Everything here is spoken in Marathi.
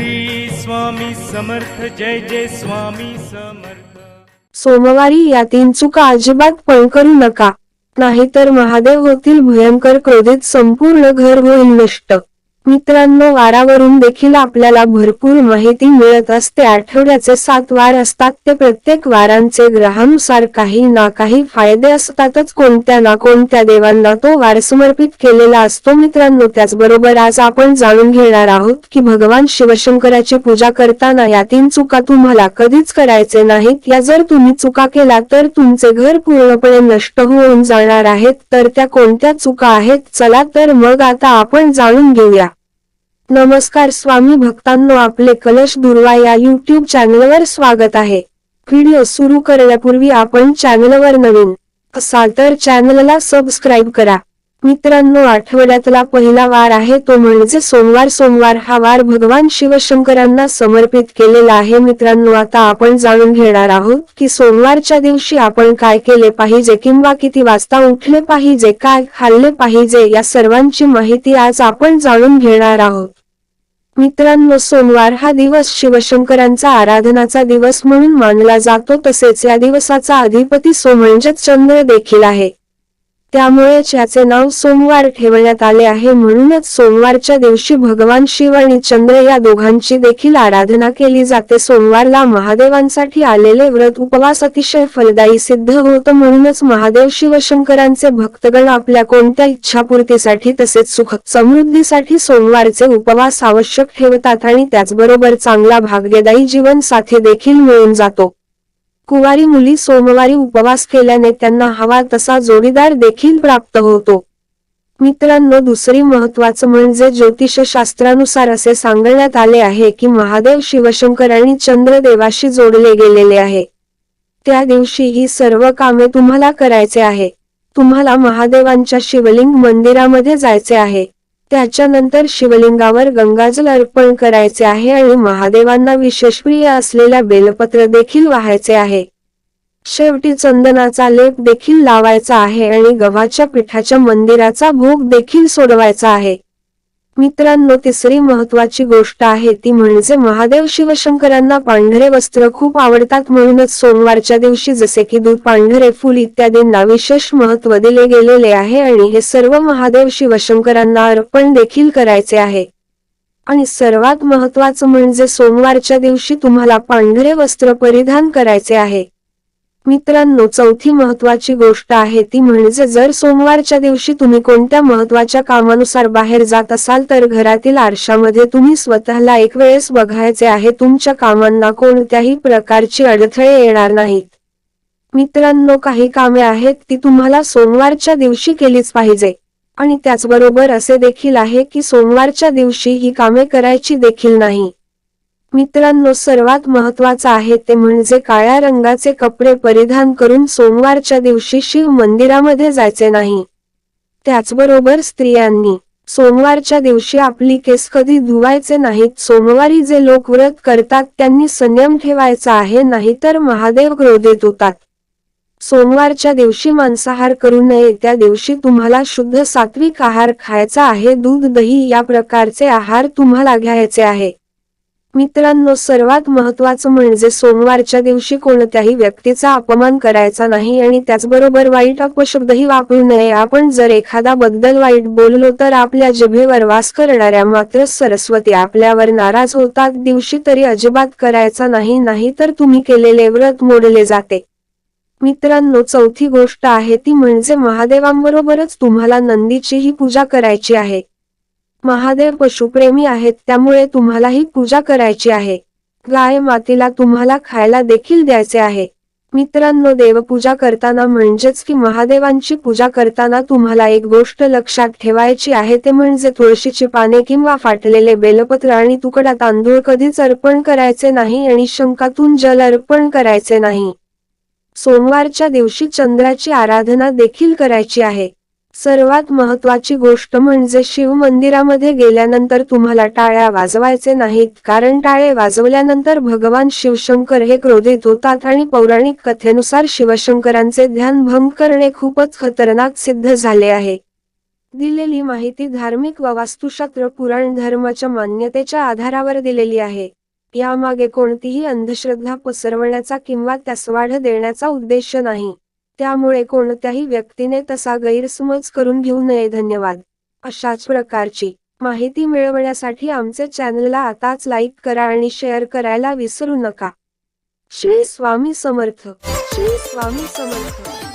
श्री स्वामी समर्थ जय जय स्वामी समर्थ. सोमवारी या तीन चुका अजिबात पण करू नका. नाहीतर महादेव होतील भयंकर क्रोधित संपूर्ण घर होईल नष्ट. मित्रांनो वारावरून देखील आपल्याला भरपूर माहिती मिळत असते. आठवड्याचे सात वार असतात. ते प्रत्येक वारांचे ग्रहानुसार काही ना काही फायदे असतातच. कोणत्या ना कोणत्या देवांना तो वार समर्पित केलेला असतो मित्रांनो. त्याचबरोबर आज आपण जाणून घेणार आहोत की भगवान शिवशंकराची पूजा करताना या तीन चुका तुम्हाला कधीच करायचे नाहीत. या जर तुम्ही चुका केला तर तुमचे घर पूर्णपणे नष्ट होऊन जाणार आहेत. तर त्या कोणत्या चुका आहेत? चला तर मग आता आपण जाणून घेऊया. नमस्कार स्वामी भक्तांनो आपले कलश दुर्वा या युट्यूब चॅनलवर स्वागत आहे. व्हिडिओ सुरू करण्यापूर्वी आपण चॅनलवर नवीन असाल तर चॅनलला सबस्क्राईब करा. मित्रांनो आठवड्यातला पहिला वार आहे तो म्हणजे सोमवार. सोमवार हा वार भगवान शिवशंकरांना समर्पित केलेला आहे. मित्रांनो आता आपण जाणून घेणार आहोत की सोमवारच्या दिवशी आपण काय केले पाहिजे किंवा किती वाजता उठले पाहिजे काय खाल्ले पाहिजे या सर्वांची माहिती आज आपण जाणून घेणार आहोत. मित्रांनो सोमवार हा दिवस शिवशंकरांचा आराधनाचा दिवस म्हणून मानला जातो. तसेच या दिवसाचा अधिपती सो चंद्र देखील आहे. त्यामुळेच याचे नाव सोमवार ठेवण्यात आले आहे म्हणूनच सोमवारच्या दिवशी भगवान शिव आणि चंद्र या दोघांची देखील आराधना केली जाते. सोमवारला महादेवांसाठी आलेले व्रत उपवास अतिशय फलदायी सिद्ध होत म्हणूनच महादेव शिवशंकरांचे भक्तगण आपल्या कोणत्या इच्छापूर्तीसाठी तसेच सुख समृद्धीसाठी सोमवारचे उपवास आवश्यक ठेवतात आणि त्याचबरोबर चांगला भाग्यदायी जीवन साथी देखील मिळून जातो. कुवारी मुली सोमवारी उपवास केल्याने त्यांना हवा तसा जोडीदार देखील प्राप्त होतो. मित्रांनो दुसरी महत्वाचं म्हणजे ज्योतिष शास्त्रानुसार असे सांगण्यात आले आहे की महादेव शिवशंकर आणि चंद्रदेवाशी जोडले गेलेले आहे. त्या दिवशी ही सर्व कामे तुम्हाला करायचे आहे. तुम्हाला महादेवांच्या शिवलिंग मंदिरामध्ये जायचे आहे. त्याच्यानंतर शिवलिंगावर गंगाजल अर्पण करायचे आहे आणि महादेवांना विशेष प्रिय असलेल्या बेलपत्र देखील वाहायचे आहे. शेवटी चंदनाचा लेप देखील लावायचा आहे आणि गव्हाच्या पिठाच्या मंदिराचा भोग देखील सोडवायचा आहे. मित्रांनो तिसरी महत्वाची गोष्ट आहे ती म्हणजे महादेव शिवशंकरांना पांढरे वस्त्र खूप आवडतात. म्हणूनच सोमवारच्या दिवशी जसे की दूध पांढरे फुल इत्यादींना विशेष महत्त्व दिले गेलेले आहे आणि हे सर्व महादेव शिवशंकरांना अर्पण देखील करायचे आहे. आणि सर्वात महत्वाचं म्हणजे सोमवारच्या दिवशी तुम्हाला पांढरे वस्त्र परिधान करायचे आहे. मित्रांनो चौथी महत्वाची गोष्ट आहे ती म्हणजे जर सोमवारच्या दिवशी तुम्ही कोणत्या महत्त्वाच्या कामानुसार बाहेर जात असाल तर घरातील आरशामध्ये तुम्ही स्वतःला एक वेळेस बघायचे आहे तुमच्या कामांना कोणत्याही प्रकारची अडथळे येणार नाहीत. मित्रांनो काही कामे आहेत ती तुम्हाला सोमवारच्या दिवशी केलीच पाहिजे. आणि त्याचबरोबर असे देखील आहे की सोमवारच्या दिवशी ही कामे करायची देखील नाही. मित्रांनो सर्वात महत्वाचं आहे ते म्हणजे काळ्या रंगाचे कपडे परिधान करून सोमवारच्या दिवशी शिव मंदिरामध्ये जायचे नाही. त्याचबरोबर स्त्रियांनी सोमवारच्या दिवशी आपली केस कधी धुवायचे नाहीत सोमवारी जे लोक व्रत करतात त्यांनी संयम ठेवायचा आहे नाहीतर महादेव क्रोधित होतात. सोमवारच्या दिवशी मांसाहार करू नये त्या दिवशी तुम्हाला शुद्ध सात्विक आहार खायचा आहे दूध दही या प्रकारचे आहार तुम्हाला घ्यायचे आहे. मित्रांनो सर्वात महत्वाचं म्हणजे सोमवारच्या दिवशी कोणत्याही व्यक्तीचा अपमान करायचा नाही आणि त्याचबरोबर वाईट अपशब्दही वापरू नये. आपण जर एखादा बद्दल वाईट बोललो तर आपल्या जिभेवर वास करणाऱ्या मात्र सरस्वती आपल्यावर नाराज होतात. दिवशी तरी अजिबात करायचा नाही नाही तर तुम्ही केलेले व्रत मोडले जाते. मित्रांनो चौथी गोष्ट आहे ती म्हणजे महादेवांबरोबरच तुम्हाला नंदीचीही पूजा करायची आहे. महादेव पशुप्रेमी आहेत त्यामुळे तुम्हाला ही पूजा करायची आहे. गाय मातीला तुम्हाला खायला देखील द्यायचे आहे. मित्रांनो देवपूजा करताना म्हणजेच की महादेवांची पूजा करताना तुम्हाला एक गोष्ट लक्षात ठेवायची आहे ते म्हणजे तुळशीची पाने किंवा फाटलेले बेलपत्र आणि तुकडा तांदूळ कधीच अर्पण करायचे नाही आणि शंकातून जल अर्पण करायचे नाही. सोमवारच्या दिवशी चंद्राची आराधना देखील करायची आहे. सर्वात महत्वाची गोष्ट म्हणजे शिव मंदिरामध्ये गेल्यानंतर तुम्हाला टाळ्या वाजवायचे नाहीत कारण टाळे वाजवल्यानंतर भगवान शिवशंकर हे क्रोधित होतात आणि पौराणिक कथेनुसार शिवशंकरांचे ध्यान भंग करणे खूपच खतरनाक सिद्ध झाले आहे. दिलेली माहिती धार्मिक व वास्तुशास्त्र पुराण धर्माच्या मान्यतेच्या आधारावर दिलेली आहे. यामागे कोणतीही अंधश्रद्धा पसरवण्याचा किंवा त्यास वाढ देण्याचा उद्देश नाही. त्यामुळे कोणत्याही व्यक्तीने तसा गैरसमज करून घेऊ नये. धन्यवाद. अशाच प्रकारची माहिती मिळवण्यासाठी आमचे चॅनलला आताच लाईक करा आणि शेअर करायला विसरू नका. श्री स्वामी समर्थ. श्री स्वामी समर्थ.